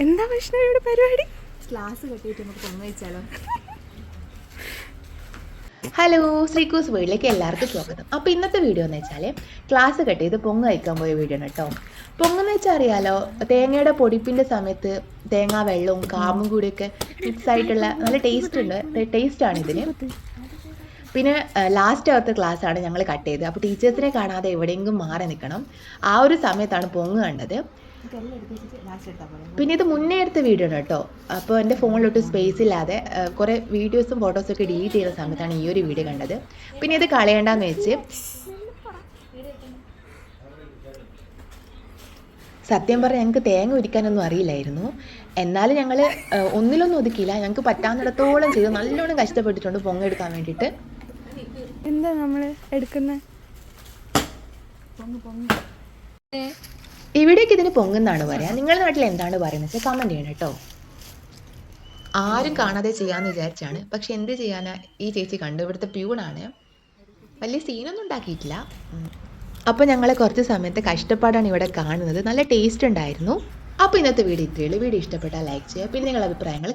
എന്താ വൈഷ്ണവിയുടെ പരിപാടി? ക്ലാസ് കെട്ടിയിട്ട് നമുക്ക് വെച്ചാലോ? ഹലോ ശ്രീകൂസ് വീട്ടിലേക്ക് എല്ലാവർക്കും സ്വാഗതം. അപ്പോൾ ഇന്നത്തെ വീഡിയോ എന്ന് വെച്ചാൽ ക്ലാസ് കട്ട് ചെയ്ത് പൊങ്ങ കഴിക്കാൻ പോയ വീഡിയോ ആണ് കേട്ടോ പൊങ്ങെന്ന് വെച്ചാൽ അറിയാലോ തേങ്ങയുടെ പൊടിപ്പിന്റെ സമയത്ത് തേങ്ങാ വെള്ളവും കാമും കൂടിയൊക്കെ മിക്സ് ആയിട്ടുള്ള നല്ല ടേസ്റ്റ് ഉണ്ട്. ടേസ്റ്റ് ആണ് ഇതിന്. പിന്നെ ലാസ്റ്റ് അവർത്തെ ക്ലാസ് ആണ് ഞങ്ങൾ കട്ട് ചെയ്തത്. അപ്പോൾ ടീച്ചേഴ്സിനെ കാണാതെ എവിടെയെങ്കിലും മാറി നിൽക്കണം ആ ഒരു സമയത്താണ് പൊങ്ങ് കണ്ടത്. പിന്നെ ഇത് മുന്നേ എടുത്ത വീഡിയോ ആണ് കേട്ടോ. അപ്പോൾ എന്റെ ഫോണിലോട്ട് സ്പേസ് ഇല്ലാതെ കുറേ വീഡിയോസും ഫോട്ടോസും ഒക്കെ ഡിലീറ്റ് ചെയ്ത സമയത്താണ് ഈ ഒരു വീഡിയോ കണ്ടത്. പിന്നെ ഇത് കളയണ്ടെന്ന് വെച്ച് സത്യം പറഞ്ഞാൽ ഞങ്ങൾക്ക് തേങ്ങ ഉരിക്കാനൊന്നും അറിയില്ലായിരുന്നു. എന്നാലും ഞങ്ങൾ ഒന്നിലൊന്നും ഒതുക്കിയില്ല. ഞങ്ങൾക്ക് പറ്റാവുന്നിടത്തോളം ചെയ്ത്. നല്ലോണം കഷ്ടപ്പെട്ടിട്ടുണ്ട് പൊങ്ങെടുക്കാൻ വേണ്ടിയിട്ട്. എന്താ നമ്മൾ എടുക്കുന്നത് പൊങ്ങ് പൊങ്ങ്. ഇവിടേക്ക് ഇതിന് പൊങ്ങുന്നാണ് പറയാ. നിങ്ങളുടെ നാട്ടിൽ എന്താണ് പറയുന്നത്? കമന്റ് കമന്റ് ചെയ്യണം കേട്ടോ. ആരും കാണാതെ ചെയ്യാന്ന് വിചാരിച്ചാണ്. പക്ഷെ എന്ത് ചെയ്യാനാ ഈ ചേച്ചി കണ്ടു? ഇവിടുത്തെ പ്യൂണാണ് വലിയ സീനൊന്നും ഉണ്ടാക്കിയിട്ടില്ല. അപ്പൊ അപ്പോൾ ഞങ്ങളെ കുറച്ച് സമയത്ത് കഷ്ടപ്പാടാണ് ഇവിടെ കാണുന്നത്. നല്ല ടേസ്റ്റ് ഉണ്ടായിരുന്നു. അപ്പോൾ ഇന്നത്തെ വീഡിയോ ഇത്രയുള്ളൂ വീഡിയോ ഇഷ്ടപ്പെട്ടാൽ ലൈക്ക് ചെയ്യുക. പിന്നെ നിങ്ങളുടെ അഭിപ്രായങ്ങൾ